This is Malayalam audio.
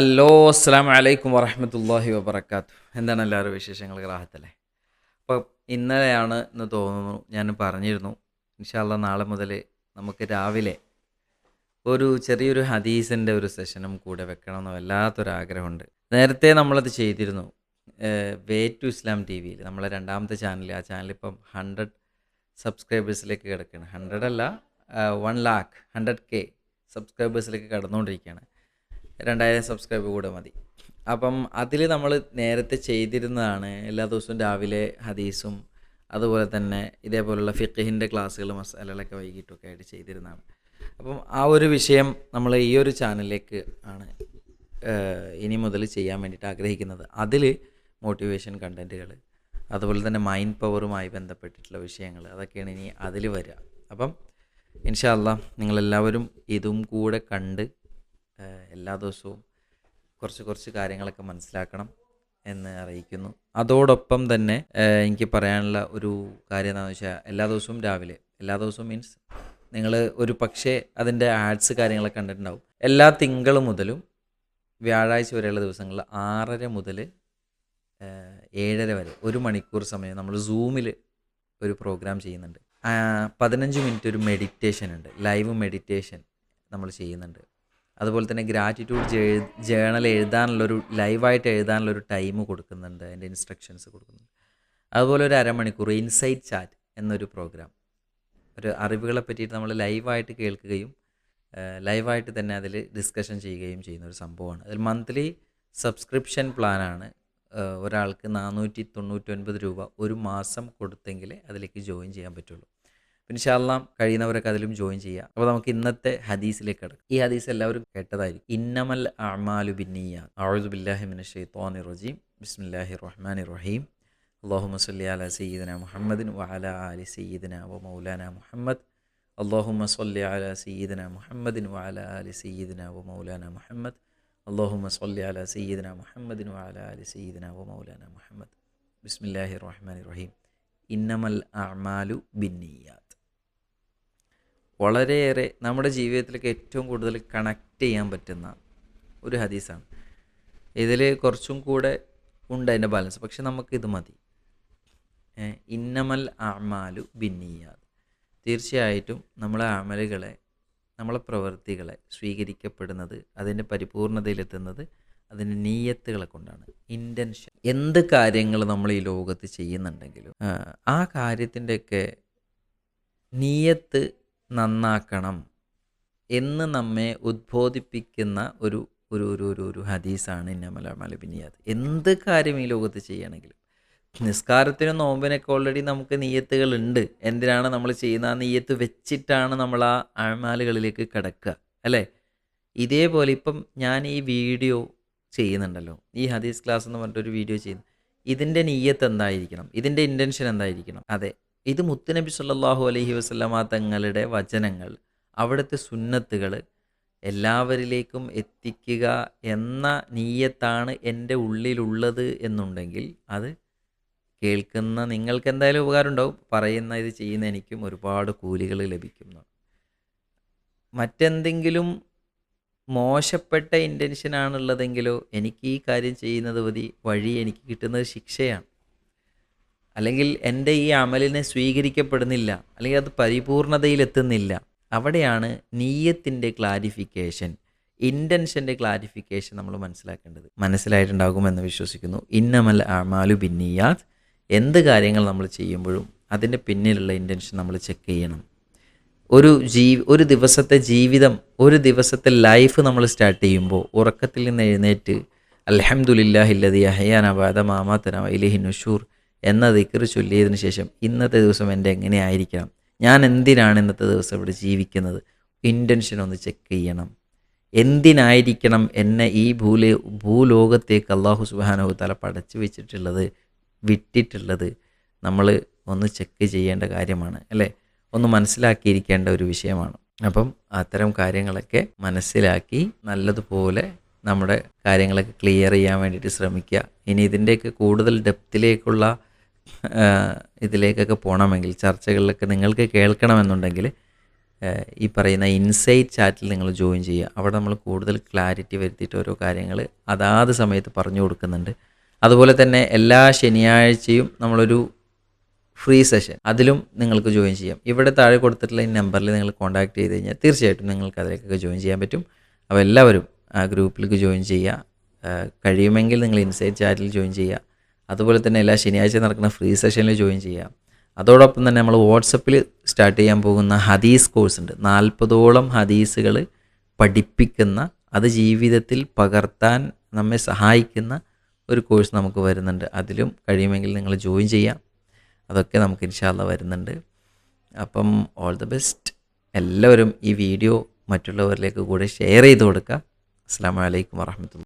ഹലോ അസ്സാം വലൈക്കും വറഹമത്തല്ലാഹി വബർക്കാത്തു എന്താണ് എല്ലാവരും വിശേഷങ്ങൾ ഗ്രാഹത്തല്ലേ? അപ്പോൾ ഇന്നലെയാണ് എന്ന് തോന്നുന്നു ഞാൻ പറഞ്ഞിരുന്നു ഇൻഷാല്ല നാളെ മുതൽ നമുക്ക് രാവിലെ ഒരു ചെറിയൊരു ഹദീസിന്റെ ഒരു സെഷനും കൂടെ വെക്കണമെന്ന് വല്ലാത്തൊരാഗ്രഹമുണ്ട്. നേരത്തെ നമ്മളത് ചെയ്തിരുന്നു വേ ടു ഇസ്ലാം ടി വിയിൽ നമ്മളെ രണ്ടാമത്തെ ചാനൽ ആ ചാനൽ ഇപ്പം ഹൺഡ്രഡ് സബ്സ്ക്രൈബേഴ്സിലേക്ക് കിടക്കുകയാണ് ഹൺഡ്രഡ് അല്ല വൺ ലാക്ക് ഹൺഡ്രഡ് കെ സബ്സ്ക്രൈബേഴ്സിലേക്ക് കടന്നുകൊണ്ടിരിക്കുകയാണ് രണ്ടായിരം സബ്സ്ക്രൈബ് കൂടെ മതി. അപ്പം അതിൽ നമ്മൾ നേരത്തെ ചെയ്തിരുന്നതാണ് എല്ലാ ദിവസവും രാവിലെ ഹദീസും അതുപോലെ തന്നെ ഇതേപോലുള്ള ഫിഖിന്റെ ക്ലാസ്സുകൾ മസാലകളൊക്കെ വൈകിട്ടൊക്കെ ആയിട്ട് ചെയ്തിരുന്നതാണ്. അപ്പം ആ ഒരു വിഷയം നമ്മൾ ഈ ഒരു ചാനലിലേക്ക് ആണ് ഇനി മുതൽ ചെയ്യാൻ വേണ്ടിയിട്ട് ആഗ്രഹിക്കുന്നത്. അതിൽ മോട്ടിവേഷൻ കണ്ടന്റുകൾ അതുപോലെ തന്നെ മൈൻഡ് പവറുമായി ബന്ധപ്പെട്ടിട്ടുള്ള വിഷയങ്ങൾ അതൊക്കെയാണ് ഇനി അതിൽ വരിക. അപ്പം ഇൻഷാല്ല നിങ്ങളെല്ലാവരും ഇതും കൂടെ കണ്ട് എല്ലാ ദിവസവും കുറച്ച് കുറച്ച് കാര്യങ്ങളൊക്കെ മനസ്സിലാക്കണം എന്ന് അറിയിക്കുന്നു. അതോടൊപ്പം തന്നെ എനിക്ക് പറയാനുള്ള ഒരു കാര്യം എന്താണെന്ന് വെച്ചാൽ എല്ലാ ദിവസവും രാവിലെ എല്ലാ ദിവസവും മീൻസ് നിങ്ങൾ ഒരു പക്ഷേ അതിന്റെ ആഡ്സ് കാര്യങ്ങളൊക്കെ കണ്ടിട്ടുണ്ടാവും. എല്ലാ തിങ്കൾ മുതലും വ്യാഴാഴ്ച വരെയുള്ള ദിവസങ്ങളിൽ ആറര മുതൽ ഏഴര വരെ ഒരു മണിക്കൂർ സമയം നമ്മൾ സൂമിൽ ഒരു പ്രോഗ്രാം ചെയ്യുന്നുണ്ട്. പതിനഞ്ച് മിനിറ്റ് ഒരു മെഡിറ്റേഷൻ ഉണ്ട്. ലൈവ് മെഡിറ്റേഷൻ നമ്മൾ ചെയ്യുന്നുണ്ട്. അതുപോലെ തന്നെ ഗ്രാറ്റിറ്റ്യൂഡ് ജേണൽ എഴുതാനുള്ളൊരു ലൈവായിട്ട് എഴുതാനുള്ളൊരു ടൈം കൊടുക്കുന്നുണ്ട് അതിന്റെ ഇൻസ്ട്രക്ഷൻസ് കൊടുക്കുന്നുണ്ട്. അതുപോലെ ഒരു അരമണിക്കൂർ ഇൻസൈറ്റ് ചാറ്റ് എന്നൊരു പ്രോഗ്രാം ഒരു അറിവുകളെ പറ്റിയിട്ട് നമ്മൾ ലൈവായിട്ട് കേൾക്കുകയും ലൈവായിട്ട് തന്നെ അതിൽ ഡിസ്കഷൻ ചെയ്യുകയും ചെയ്യുന്ന ഒരു സംഭവമാണ്. അതിൽ മന്ത്ലി സബ്സ്ക്രിപ്ഷൻ പ്ലാനാണ് ഒരാൾക്ക് നാനൂറ്റി തൊണ്ണൂറ്റൊൻപത് രൂപ ഒരു മാസം കൊടുത്തെങ്കിലേ അതിലേക്ക് ജോയിൻ ചെയ്യാൻ പറ്റുള്ളൂ. ഇൻഷാല്ല കഴിയുന്നവരൊക്കെ അതിലും ജോയിൻ ചെയ്യുക അപ്പോൾ നമുക്ക് ഇന്നത്തെ ഹദീസിലേക്ക് കിടക്കും. ഈ ഹദീസ് എല്ലാവരും കേട്ടതായിരിക്കും. ഇന്നമൽ അമാലു ബിന്നിയ അഴുദുബില്ലാഹിമിൻ ഷെയ്ത്തോനി റജീം ബിസ്മില്ലാഹി റഹ്മാൻ റഹീം അള്ളാഹു മസ്ലി അല സയ്യിദന മുഹമ്മദിൻ വഅല അലി സയ്യിദന വ മൗലാന മുഹമ്മദ്. അള്ളാഹുമ സല്ലി അല സയ്യിദന മുഹമ്മദിൻ വഅല അലി സയ്യിദന വ മൗലാന മുഹമ്മദ്. അള്ളാഹുമ സല്ലി അല സയ്യിദന മുഹമ്മദിൻ വഅല അലി സയ്യിദന വ മൗലാന മുഹമ്മദ്. ബിസ്മില്ലാഹി റഹ്മാൻ റഹീം ഇന്നമൽ അമാലു ബിന്നിയാത്ത്. വളരെയേറെ നമ്മുടെ ജീവിതത്തിലേക്ക് ഏറ്റവും കൂടുതൽ കണക്റ്റ് ചെയ്യാൻ പറ്റുന്ന ഒരു ഹദീസാണ്. ഇതിൽ കുറച്ചും കൂടെ ഉണ്ട് അതിന്റെ ബാലൻസ് പക്ഷെ നമുക്കിത് മതി. ഇന്നമൽ അമാലു ബിന്നിയാത് തീർച്ചയായിട്ടും നമ്മളെ അമലുകളെ നമ്മളെ പ്രവൃത്തികളെ സ്വീകരിക്കപ്പെടുന്നത് അതിന്റെ പരിപൂർണതയിലെത്തുന്നത് അതിന്റെ നീയത്തുകളെ കൊണ്ടാണ്. ഇന്റൻഷൻ എന്ത് കാര്യങ്ങൾ നമ്മൾ ഈ ലോകത്ത് ചെയ്യുന്നുണ്ടെങ്കിലും ആ കാര്യത്തിന്റെയൊക്കെ നീയത്ത് നന്നാക്കണം എന്ന് നമ്മെ ഉദ്ബോധിപ്പിക്കുന്ന ഒരു ഒരു ഒരു ഒരു ഒരു ഹദീസാണ് ഇന്നമല മലബിനിയാത് എന്ത് കാര്യം ഈ ലോകത്ത് ചെയ്യണമെങ്കിലും നിസ്കാരത്തിനും നോമ്പിനൊക്കെ ഓൾറെഡി നമുക്ക് നീയത്തുകൾ ഉണ്ട് എന്തിനാണ് നമ്മൾ ചെയ്യുന്ന ആ നീയത്ത് വെച്ചിട്ടാണ് നമ്മൾ ആ അഴമാലുകളിലേക്ക് കിടക്കുക അല്ലേ? ഇതേപോലെ ഇപ്പം ഞാൻ ഈ വീഡിയോ ചെയ്യുന്നുണ്ടല്ലോ. ഈ ഹദീസ് ക്ലാസ് എന്ന് പറഞ്ഞിട്ടൊരു വീഡിയോ ചെയ്യുന്നു. ഇതിന്റെ നീയത്ത് എന്തായിരിക്കണം? ഇതിന്റെ ഇന്റൻഷൻ എന്തായിരിക്കണം? അതെ. ഇത് മുത്തുനബി സല്ലാഹു അലഹി വസല്ലമ തങ്ങളുടെ വചനങ്ങൾ അവിടുത്തെ സുന്നത്തുകൾ എല്ലാവരിലേക്കും എത്തിക്കുക എന്ന നീയത്താണ് എന്റെ ഉള്ളിലുള്ളത് എന്നുണ്ടെങ്കിൽ അത് കേൾക്കുന്ന നിങ്ങൾക്ക് എന്തായാലും ഉപകാരം ഉണ്ടാവും പറയുന്ന ഇത് ചെയ്യുന്ന എനിക്കും ഒരുപാട് കൂലികൾ ലഭിക്കുന്നു. മറ്റെന്തെങ്കിലും മോശപ്പെട്ട ഇന്റൻഷനാണുള്ളതെങ്കിലോ എനിക്ക് ഈ കാര്യം ചെയ്യുന്നത് മതി വഴി എനിക്ക് കിട്ടുന്നത് ശിക്ഷയാണ്. അല്ലെങ്കിൽ എന്റെ ഈ അമലിനെ സ്വീകരിക്കപ്പെടുന്നില്ല അല്ലെങ്കിൽ അത് പരിപൂർണതയിലെത്തുന്നില്ല. അവിടെയാണ് നീയത്തിന്റെ ക്ലാരിഫിക്കേഷൻ ഇന്റൻഷന്റെ ക്ലാരിഫിക്കേഷൻ നമ്മൾ മനസ്സിലാക്കേണ്ടത്. മനസ്സിലായിട്ടുണ്ടാകുമെന്ന് വിശ്വസിക്കുന്നു. ഇന്നമൽ അമാലു ബിന്നിയാത് എന്ത് കാര്യങ്ങൾ നമ്മൾ ചെയ്യുമ്പോഴും അതിന്റെ പിന്നിലുള്ള ഇന്റൻഷൻ നമ്മൾ ചെക്ക് ചെയ്യണം. ഒരു ജീ ഒരു ദിവസത്തെ ജീവിതം ഒരു ദിവസത്തെ ലൈഫ് നമ്മൾ സ്റ്റാർട്ട് ചെയ്യുമ്പോൾ ഉറക്കത്തിൽ നിന്ന് എഴുന്നേറ്റ് അലഹമുല്ലാഹില്ലതി അഹയാന ബാദമാമാത്തന ഇലഹി നുഷൂർ എന്ന ദിക്കറ് ചൊല്ലിയതിനു ശേഷം ഇന്നത്തെ ദിവസം എന്റെ എങ്ങനെയായിരിക്കണം ഞാൻ എന്തിനാണ് ഇന്നത്തെ ദിവസം ഇവിടെ ജീവിക്കുന്നത്? ഇന്റൻഷൻ ഒന്ന് ചെക്ക് ചെയ്യണം. എന്തിനായിരിക്കണം എന്നെ ഈ ഭൂലേ ഭൂലോകത്തേക്ക് അള്ളാഹു സുബാനഹു തല പടച്ചു വെച്ചിട്ടുള്ളത് വിട്ടിട്ടുള്ളത്? നമ്മൾ ഒന്ന് ചെക്ക് ചെയ്യേണ്ട കാര്യമാണ് അല്ലേ? ഒന്ന് മനസ്സിലാക്കിയിരിക്കേണ്ട ഒരു വിഷയമാണ്. അപ്പം അത്തരം കാര്യങ്ങളൊക്കെ മനസ്സിലാക്കി നല്ലതുപോലെ നമ്മുടെ കാര്യങ്ങളൊക്കെ ക്ലിയർ ചെയ്യാൻ വേണ്ടിയിട്ട് ശ്രമിക്കുക. ഇനി ഇതിന്റെയൊക്കെ കൂടുതൽ ഡെപ്തിലേക്കുള്ള ഇതിലേക്കൊക്കെ പോകണമെങ്കിൽ ചർച്ചകളിലൊക്കെ നിങ്ങൾക്ക് കേൾക്കണമെന്നുണ്ടെങ്കിൽ ഈ പറയുന്ന ഇൻസൈറ്റ് ചാറ്റിൽ നിങ്ങൾ ജോയിൻ ചെയ്യുക. അവിടെ നമ്മൾ കൂടുതൽ ക്ലാരിറ്റി വരുത്തിയിട്ട് ഓരോ കാര്യങ്ങൾ അതാത് സമയത്ത് പറഞ്ഞു കൊടുക്കുന്നുണ്ട്. അതുപോലെ തന്നെ എല്ലാ ശനിയാഴ്ചയും നമ്മളൊരു ഫ്രീ സെഷൻ അതിലും നിങ്ങൾക്ക് ജോയിൻ ചെയ്യാം. ഇവിടെ താഴെ കൊടുത്തിട്ടുള്ള ഈ നമ്പറിൽ നിങ്ങൾ കോൺടാക്ട് ചെയ്ത് കഴിഞ്ഞാൽ തീർച്ചയായിട്ടും നിങ്ങൾക്ക് അതിലേക്കൊക്കെ ജോയിൻ ചെയ്യാൻ പറ്റും. അപ്പോൾ എല്ലാവരും ആ ഗ്രൂപ്പിലേക്ക് ജോയിൻ ചെയ്യുക. കഴിയുമെങ്കിൽ നിങ്ങൾ ഇൻസൈറ്റ് ചാറ്റിൽ ജോയിൻ ചെയ്യുക. അതുപോലെ തന്നെ എല്ലാ ശനിയാഴ്ച നടക്കുന്ന ഫ്രീ സെഷനിൽ ജോയിൻ ചെയ്യാം. അതോടൊപ്പം തന്നെ നമ്മൾ വാട്സപ്പിൽ സ്റ്റാർട്ട് ചെയ്യാൻ പോകുന്ന ഹദീസ് കോഴ്സ് ഉണ്ട്. നാൽപ്പതോളം ഹദീസുകൾ പഠിപ്പിക്കുന്ന അത് ജീവിതത്തിൽ പകർത്താൻ നമ്മെ സഹായിക്കുന്ന ഒരു കോഴ്സ് നമുക്ക് വരുന്നുണ്ട്. അതിലും കഴിയുമെങ്കിൽ നിങ്ങൾ ജോയിൻ ചെയ്യാം. അതൊക്കെ നമുക്ക് ഇൻഷാല്ല വരുന്നുണ്ട്. അപ്പം ഓൾ ദ ബെസ്റ്റ് എല്ലാവരും ഈ വീഡിയോ മറ്റുള്ളവരിലേക്ക് കൂടെ ഷെയർ ചെയ്ത് കൊടുക്കുക അസ്സാം വലൈക്കും വാഹമത്തുള്ള